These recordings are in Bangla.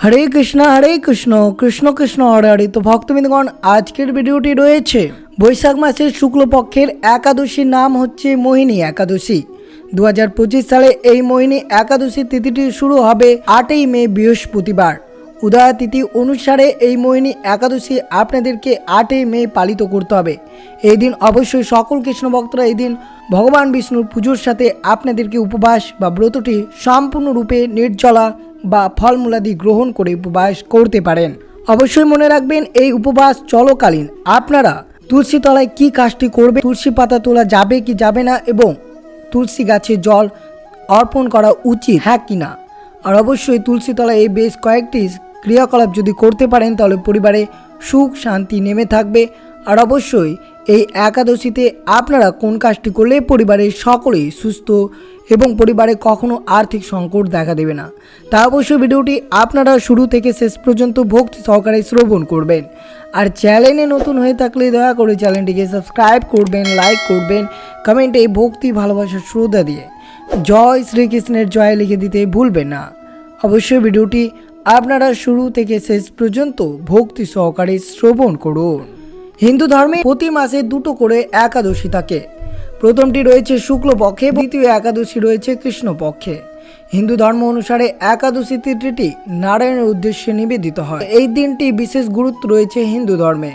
হরে কৃষ্ণ হরে কৃষ্ণ কৃষ্ণ কৃষ্ণ, হরে হরে। তো ভক্তবৃন্দগণ, আজকের ভিডিওটি রয়েছে বৈশাখ মাসের শুক্লপক্ষের একাদশীর নাম হচ্ছে মোহিনী একাদশী। দু হাজার পঁচিশ সালে এই মোহিনী একাদশী তিথিটি শুরু হবে আটই মে, বৃহস্পতিবার। উদয়া তিথি অনুসারে এই মোহিনী একাদশী আপনাদেরকে আটই মে পালিত করতে হবে। এই দিন অবশ্যই সকল কৃষ্ণ ভক্তরা এই দিন ভগবান বিষ্ণুর পুজোর সাথে আপনাদেরকে উপবাস বা ব্রতটি সম্পূর্ণরূপে নির্জলা বা ফলমূলাদি গ্রহণ করে উপবাস করতে পারেন। অবশ্যই মনে রাখবেন, এই উপবাস চলকালীন। আপনারা তুলসী তলায় কি কাজটি করবে তুলসী পাতা তোলা যাবে কি যাবে না এবং তুলসী গাছে জল অর্পণ করা উচিত হ্যাঁ কি না? আর অবশ্যই তুলসী তলায় এই বেশ কয়েকটি ক্রিয়াকলাপ যদি করতে পারেন, তাহলে পরিবারে সুখ, শান্তি নেমে থাকবে। আর অবশ্যই এই একাদশীতে আপনারা কোন কাজটি করলে পরিবারের সকলেই সুস্থ এবং পরিবারে কখনো আর্থিক সংকট দেখা দেবে না? তা অবশ্যই ভিডিওটি আপনারা শুরু থেকে শেষ পর্যন্ত ভক্তি সহকারে শ্রবণ করবেন। আর চ্যানেলে নতুন হয়ে থাকলে দয়া করে চ্যানেলটিকে সাবস্ক্রাইব করবেন, লাইক করবেন কমেন্টে ভক্তি ভালোবাসার শ্রদ্ধা দিয়ে জয় শ্রীকৃষ্ণের জয় লিখে দিতে ভুলবেন না। অবশ্যই ভিডিওটি আপনারা শুরু থেকে শেষ পর্যন্ত ভক্তি সহকারে শ্রবণ করুন। হিন্দু ধর্মে প্রতি মাসে দুটো করে একাদশী থাকে। প্রথমটি রয়েছে শুক্লপক্ষে, দ্বিতীয় একাদশী রয়েছে কৃষ্ণপক্ষে। হিন্দু ধর্ম অনুসারে একাদশী তিথিটি নারায়ণের উদ্দেশ্যে নিবেদিত হয়। এই দিনটি বিশেষ গুরুত্ব রয়েছে হিন্দু ধর্মে।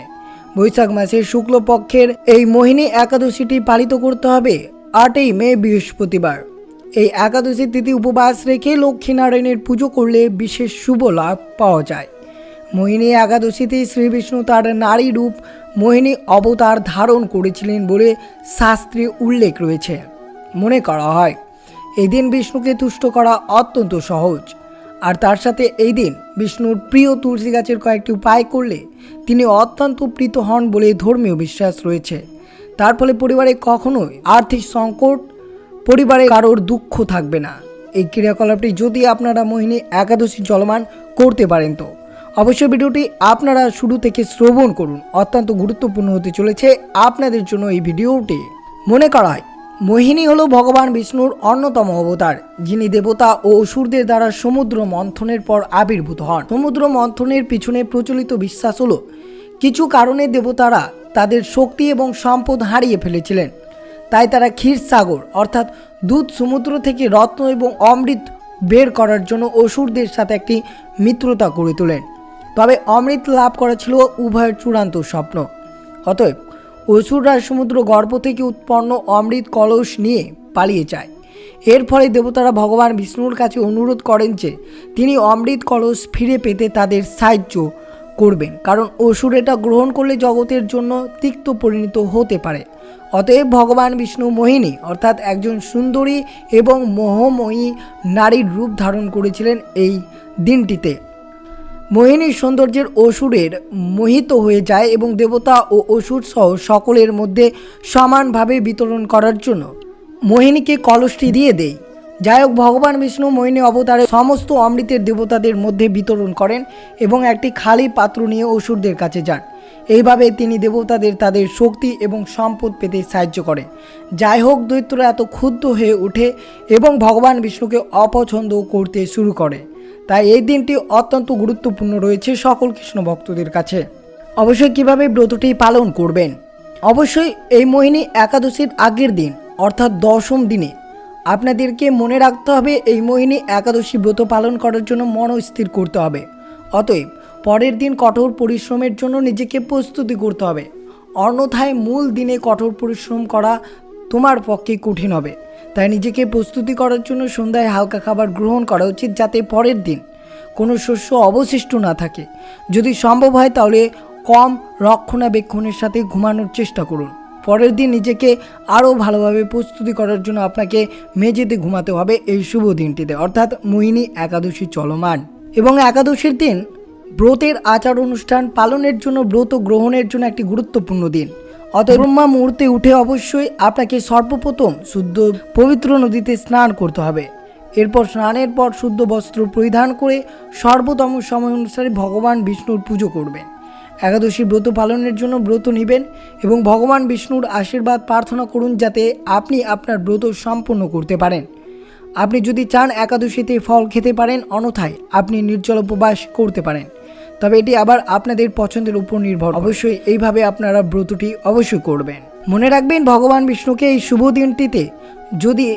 বৈশাখ মাসের শুক্লপক্ষের এই মোহিনী একাদশীটি পালিত করতে হবে আটই মে, বৃহস্পতিবার। এই একাদশী তিথি উপবাস রেখে লক্ষ্মীনারায়ণের পুজো করলে বিশেষ শুভ লাভ পাওয়া যায়। মোহিনী একাদশীতে শ্রীবিষ্ণু তার নারী রূপ মোহিনী অবতার ধারণ করেছিলেন বলে শাস্ত্রে উল্লেখ রয়েছে। মনে করা হয় এই দিন বিষ্ণুকে তুষ্ট করা অত্যন্ত সহজ। আর তার সাথে এই দিন বিষ্ণুর প্রিয় তুলসী গাছের কয়েকটি উপায় করলে তিনি অত্যন্ত প্রীত হন বলে ধর্মীয় বিশ্বাস রয়েছে। তার ফলে পরিবারে কখনোই আর্থিক সংকট, পরিবারে কারোর দুঃখ থাকবে না। এই ক্রিয়াকলাপটি যদি আপনারা মোহিনী একাদশী চলমান করতে পারেন তো। অবশ্যই ভিডিওটি আপনারা শুরু থেকে শ্রবণ করুন। অত্যন্ত গুরুত্বপূর্ণ হতে চলেছে আপনাদের জন্য এই ভিডিওটি। মনে করা হয় মোহিনী হলো ভগবান বিষ্ণুর অন্যতম অবতার, যিনি দেবতা ও অসুরদের দ্বারা সমুদ্র মন্থনের পর আবির্ভূত হন। সমুদ্র মন্থনের পিছনে প্রচলিত বিশ্বাস হলো, কিছু কারণে দেবতারা তাদের শক্তি এবং সম্পদ হারিয়ে ফেলেছিলেন। তাই তারা ক্ষীরসাগর অর্থাৎ দুধ সমুদ্র থেকে রত্ন এবং অমৃত বের করার জন্য অসুরদের সাথে একটি মিত্রতা গড়ে তোলেন। তবে অমৃত লাভ করা ছিল উভয়ের চূড়ান্ত স্বপ্ন। অতএব অসুররা সমুদ্র গর্ভ থেকে উৎপন্ন অমৃত কলস নিয়ে পালিয়ে যায়। এর ফলে দেবতারা ভগবান বিষ্ণুর কাছে অনুরোধ করেন যে, তিনি অমৃত কলস ফিরে পেতে তাদের সাহায্য করবেন, কারণ অসুর এটা গ্রহণ করলে জগতের জন্য তিক্ত পরিণত হতে পারে। অতএব ভগবান বিষ্ণু মোহিনী, অর্থাৎ একজন সুন্দরী এবং মোহময়ী নারীর রূপ ধারণ করেছিলেন এই দিনটিতে। মোহিনীর সৌন্দর্যের অসুরের মোহিত হয়ে যায় এবং দেবতা ও অসুর সহ সকলের মধ্যে সমানভাবে বিতরণ করার জন্য মোহিনীকে কলসটি দিয়ে দেয় যাই হোক, ভগবান বিষ্ণু মোহিনী অবতারে সমস্ত অমৃতের দেবতাদের মধ্যে বিতরণ করেন এবং একটি খালি পাত্র নিয়ে অসুরদের কাছে যান। এইভাবে তিনি দেবতাদের তাদের শক্তি এবং সম্পদ পেতে সাহায্য করে। যাই হোক, দৈত্যরা এত ক্ষুব্ধ হয়ে ওঠে এবং ভগবান বিষ্ণুকে অপছন্দ করতে শুরু করে। তাই এই দিনটি অত্যন্ত গুরুত্বপূর্ণ রয়েছে সকল কৃষ্ণ ভক্তদের কাছে। অবশ্যই কীভাবে ব্রতটি পালন করবেন? অবশ্যই এই মোহিনী একাদশীর আগের দিন, অর্থাৎ দশম দিনে, আপনাদেরকে মনে রাখতে হবে এই মোহিনী একাদশী ব্রত পালন করার জন্য মনস্থির করতে হবে। অতএব পরের দিন কঠোর পরিশ্রমের জন্য নিজেকে প্রস্তুতি করতে হবে। অন্যথায় মূল দিনে কঠোর পরিশ্রম করা তোমার পক্ষে কঠিন হবে। তাই নিজেকে প্রস্তুতি করার জন্য সন্ধ্যায় হালকা খাবার গ্রহণ করা উচিত যাতে পরের দিন কোনো শস্য অবশিষ্ট না থাকে। যদি সম্ভব হয় তাহলে কম রক্ষণাবেক্ষণের সাথে ঘুমানোর চেষ্টা করুন। পরের দিন নিজেকে আরও ভালোভাবে প্রস্তুতি করার জন্য আপনাকে মেঝেতে ঘুমাতে হবে। এই শুভ দিনটিতে। অর্থাৎ মোহিনী একাদশী চলমান। এবং একাদশীর দিন ব্রতের আচার অনুষ্ঠান পালনের জন্য ব্রত গ্রহণের জন্য একটি গুরুত্বপূর্ণ দিন। অতএব ব্রহ্মা মুহূর্তে উঠে অবশ্যই আপনাকে সর্বপ্রথম শুদ্ধ পবিত্র নদীতে স্নান করতে হবে। এরপর স্নানের পর শুদ্ধ বস্ত্র পরিধান করে সর্বতম সময় অনুসারে ভগবান বিষ্ণুর পুজো করবেন। একাদশী ব্রত পালনের জন্য ব্রত নেবেন এবং ভগবান বিষ্ণুর আশীর্বাদ প্রার্থনা করুন যাতে আপনি আপনার ব্রত সম্পূর্ণ করতে পারেন। আপনি যদি চান একাদশীতে ফল খেতে পারেন অনথায় আপনি নির্জল উপবাস করতে পারেন। তবে এটি আবার আপনাদের পছন্দের উপর নির্ভর অবশ্যই এইভাবে আপনারা ব্রতটি অবশ্যই করবেন। মনে রাখবেন, ভগবান বিষ্ণুকে এই শুভ দিনটিতে যদি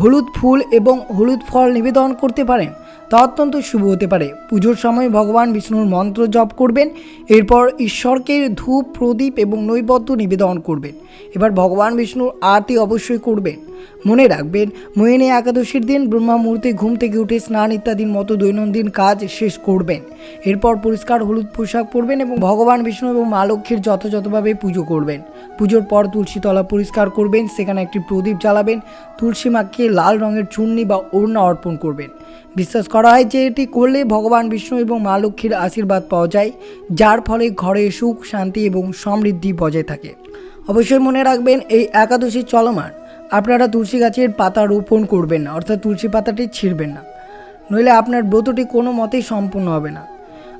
হলুদ ফুল এবং হলুদ ফল নিবেদন করতে পারেন, তা অত্যন্ত শুভ হতে পারে। পুজোর সময় ভগবান বিষ্ণুর মন্ত্র জপ করবেন, এরপর ঈশ্বরকে ধূপ, প্রদীপ এবং নৈবদ্য নিবেদন করবেন। এবার ভগবান বিষ্ণুর আরতি অবশ্যই করবেন। মনে রাখবেন মোহিনী একাদশীর দিন ব্রহ্মা মুহূর্তে ঘুম থেকে উঠে স্নান ইত্যাদির মতো দৈনন্দিন কাজ শেষ করবেন। এরপর পরিষ্কার হলুদ পোশাক পরবেন এবং ভগবান বিষ্ণু এবং মা লক্ষ্মীর যথাযথভাবে পুজো করবেন। পুজোর পর তুলসী তলা পরিষ্কার করবেন, সেখানে একটি প্রদীপ জ্বালাবেন, তুলসী মাকে লাল রঙের চূর্ণি বা ওড়না অর্পণ করবেন। বিশ্বাস করা হয় যে এটি করলে ভগবান বিষ্ণু এবং মা লক্ষ্মীর আশীর্বাদ পাওয়া যায়, যার ফলে ঘরে সুখ, শান্তি এবং সমৃদ্ধি বজায় থাকে। অবশ্যই মনে রাখবেন, এই একাদশী চলমান। আপনারা তুলসী গাছের পাতা রোপণ করবেন না, অর্থাৎ তুলসী পাতাটি ছিঁড়বেন না। নইলে আপনার ব্রতটি কোনো মতেই সম্পূর্ণ হবে না।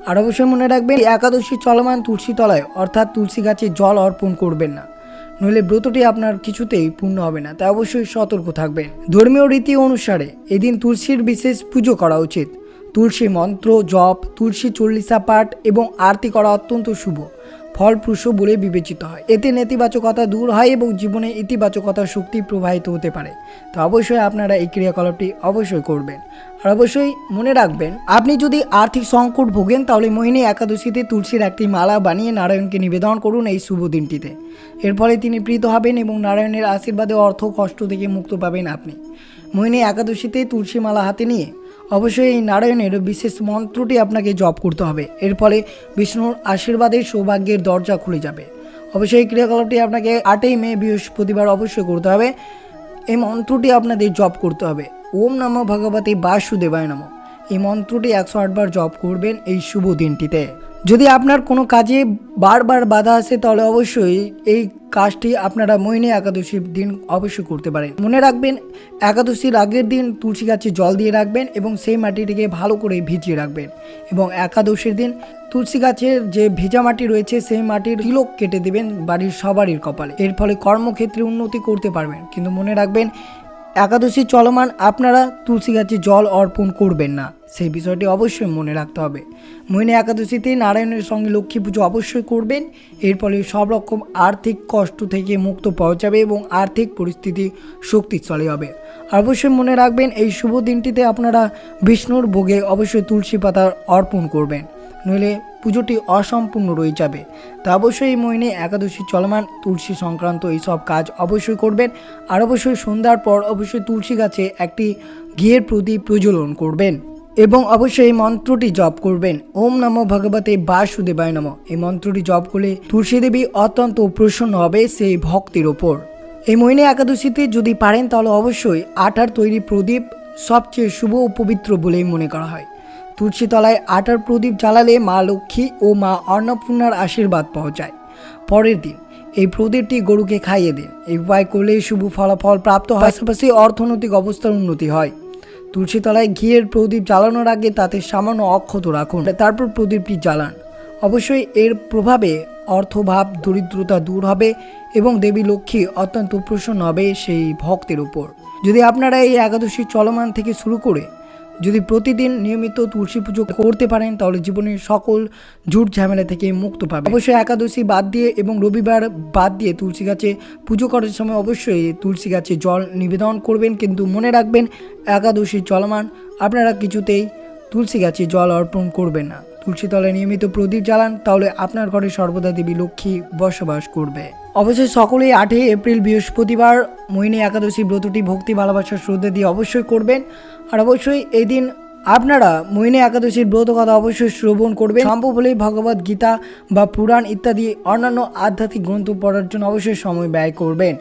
আর অবশ্যই মনে রাখবেন, একাদশী চলমান তুলসী তলায়, অর্থাৎ তুলসী গাছে জল অর্পণ করবেন না। নইলে ব্রতটি আপনার কিছুতেই পূর্ণ হবে না, তাই অবশ্যই সতর্ক থাকবেন। ধর্মীয় রীতি অনুসারে এদিন তুলসীর বিশেষ পুজো করা উচিত। তুলসী মন্ত্র, জপ, তুলসী চল্লিশা পাঠ এবং আরতি করা অত্যন্ত শুভ। ফলপ্রসূ বলে বিবেচিত হয়। এতে নেতিবাচকতা দূর হয় এবং জীবনে ইতিবাচকতার শক্তি প্রবাহিত হতে পারে। তো অবশ্যই আপনারা এই ক্রিয়াকলাপটি অবশ্যই করবেন। আর অবশ্যই মনে রাখবেন, আপনি যদি আর্থিক সংকট ভোগেন, তাহলে মোহিনী একাদশীতে তুলসীর একটি মালা বানিয়ে নারায়ণকে নিবেদন করুন এই শুভ দিনটিতে। এর ফলে তিনি প্রীত হবেন এবং নারায়ণের আশীর্বাদে অর্থ কষ্ট থেকে মুক্ত পাবেন আপনি। মোহিনী একাদশীতে তুলসী মালা হাতে নিয়ে অবশ্যই এই নারায়ণের বিশেষ মন্ত্রটি আপনাকে জপ করতে হবে। এর ফলে বিষ্ণুর আশীর্বাদে সৌভাগ্যের দরজা খুলে যাবে। অবশ্যই এই ক্রিয়াকলাপটি আপনাকে আটই মে বৃহস্পতিবার অবশ্যই করতে হবে। এই মন্ত্রটি আপনাদের জপ করতে হবে। ওম নম ভগবতী বাসুদেবায় নম। এই মন্ত্রটি একশো আটবার জপ করবেন এই শুভ দিনটিতে। যদি আপনার কোনো কাজে বারবার বাধা আসে, তাহলে অবশ্যই এই কাজটি আপনারা মৈনী একাদশীর দিন অবশ্যই করতে পারেন। মনে রাখবেন, একাদশীর আগের দিন তুলসী গাছে জল দিয়ে রাখবেন এবং সেই মাটিটিকে ভালো করে ভিজিয়ে রাখবেন এবং একাদশীর দিন তুলসী গাছের যে ভেজা মাটি রয়েছে, সেই মাটির তিলক কেটে দেবেন বাড়ির সবারই কপালে। এর ফলে কর্মক্ষেত্রে উন্নতি করতে পারবেন। কিন্তু মনে রাখবেন একাদশী চলমান আপনারা তুলসী গাছে জল অর্পণ করবেন না। সেই বিষয়টি অবশ্যই মনে রাখতে হবে। মোহিনী একাদশীতে নারায়ণের সঙ্গে লক্ষ্মী পুজো অবশ্যই করবেন। এর ফলে সব রকম আর্থিক কষ্ট থেকে মুক্ত পাওয়া যাবে এবং আর্থিক পরিস্থিতি শক্তিশালী হবে। অবশ্যই মনে রাখবেন, এই শুভ দিনটিতে আপনারা বিষ্ণুর ভোগে অবশ্যই তুলসী পাতা অর্পণ করবেন। নইলে পুজোটি অসম্পূর্ণ রয়ে যাবে। তা অবশ্যই এই মহিনে একাদশী চলমান তুলসী সংক্রান্ত এইসব কাজ অবশ্যই করবেন। আর অবশ্যই সন্ধ্যার পর অবশ্যই তুলসী গাছে একটি ঘিয়ের প্রদীপ প্রজ্বলন করবেন। এবং অবশ্যই এই মন্ত্রটি জপ করবেন। ওম নমো ভগবতে বাসুদেবায় নম। এই মন্ত্রটি জপ করলে তুলসী দেবী অত্যন্ত প্রসন্ন হবে সেই ভক্তির ওপর। এই মহিনী একাদশীতে যদি পারেন তাহলে অবশ্যই আটার তৈরি প্রদীপ সবচেয়ে শুভ ও পবিত্র বলেই মনে করা হয়। তুলসী তলায় আটার প্রদীপ জ্বালালে মা লক্ষ্মী ও মা অন্নপূর্ণার আশীর্বাদ পাওয়া যায় পরের দিন, এই প্রদীপটি গরুকে খাইয়ে দিন। এই উপায় করলে শুভ ফলাফল প্রাপ্ত হয়। পাশাপাশি অর্থনৈতিক অবস্থার উন্নতি হয়। তুলসীতলায় ঘিয়ের প্রদীপ জ্বালানোর আগে তাতে সামান্য অক্ষত রাখুন। তারপর প্রদীপটি জ্বালান। অবশ্যই এর প্রভাবে অর্থভাব, দরিদ্রতা দূর হবে এবং দেবী লক্ষ্মী অত্যন্ত প্রসন্ন হবে সেই ভক্তের উপর। যদি আপনারা এই একাদশী চলমান থেকে শুরু করে যদি প্রতিদিন নিয়মিত তুলসী পুজো করতে পারেন, তাহলে জীবনের সকল ঝুট ঝামেলা থেকে মুক্ত পাবে অবশ্যই একাদশী বাদ দিয়ে এবং রবিবার বাদ দিয়ে তুলসী গাছে পুজো করার সময় অবশ্যই তুলসী গাছে জল নিবেদন করবেন। কিন্তু মনে রাখবেন, একাদশী চলমান। আপনারা কিছুতেই তুলসী গাছে জল অর্পণ করবেন না। তুলসী তলায় নিয়মিত প্রদীপ জ্বালান, তাহলে আপনার ঘরে সর্বদা দেবী লক্ষ্মী বসবাস করবে। অবশ্যই সকলেই আটই এপ্রিল বৃহস্পতিবার মোহিনী একাদশী ব্রতটি ভক্তি, ভালোবাসার শ্রদ্ধা দিয়ে অবশ্যই করবেন। আর অবশ্যই এই দিন আপনারা মোহিনী একাদশীর ব্রত কথা অবশ্যই শ্রবণ করবেন। সম্ভব হলে ভগবত গীতা বা পুরাণ ইত্যাদি অন্যান্য আধ্যাত্মিক গ্রন্থ পড়ার জন্য অবশ্যই সময় ব্যয় করবেন।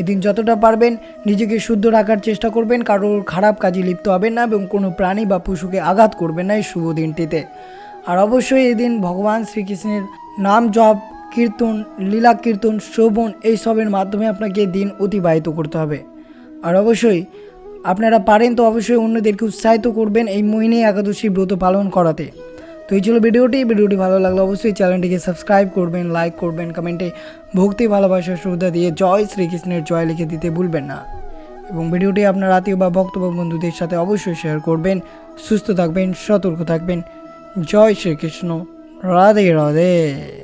এদিন যতটা পারবেন নিজেকে শুদ্ধ রাখার চেষ্টা করবেন, কারোর খারাপ কাজে লিপ্ত হবেন না এবং কোনো প্রাণী বা পশুকে আঘাত করবেন না এই শুভ দিনটিতে। আর অবশ্যই এদিন ভগবান শ্রীকৃষ্ণের নাম জপ কীর্তন, লীলা কীর্তন, শ্রবণ এইসবের মাধ্যমে আপনাকে দিন অতিবাহিত করতে হবে। আর অবশ্যই আপনারা পারেন তো অবশ্যই অন্যদেরকে উৎসাহিত করবেন এই মোহিনী একাদশী ব্রত পালন করাতে। তো এই ছিল ভিডিওটি। ভিডিওটি ভালো লাগলে অবশ্যই চ্যানেলটিকে সাবস্ক্রাইব করবেন, লাইক করবেন, কমেন্টে ভক্তি, ভালোবাসা, শ্রদ্ধা দিয়ে জয় শ্রীকৃষ্ণের জয় লিখে দিতে ভুলবেন না। এবং ভিডিওটি আপনার আত্মীয় বা বক্তব্য বন্ধুদের সাথে অবশ্যই শেয়ার করবেন। সুস্থ থাকবেন, সতর্ক থাকবেন। জয় শ্রীকৃষ্ণ। রাধে রাধে।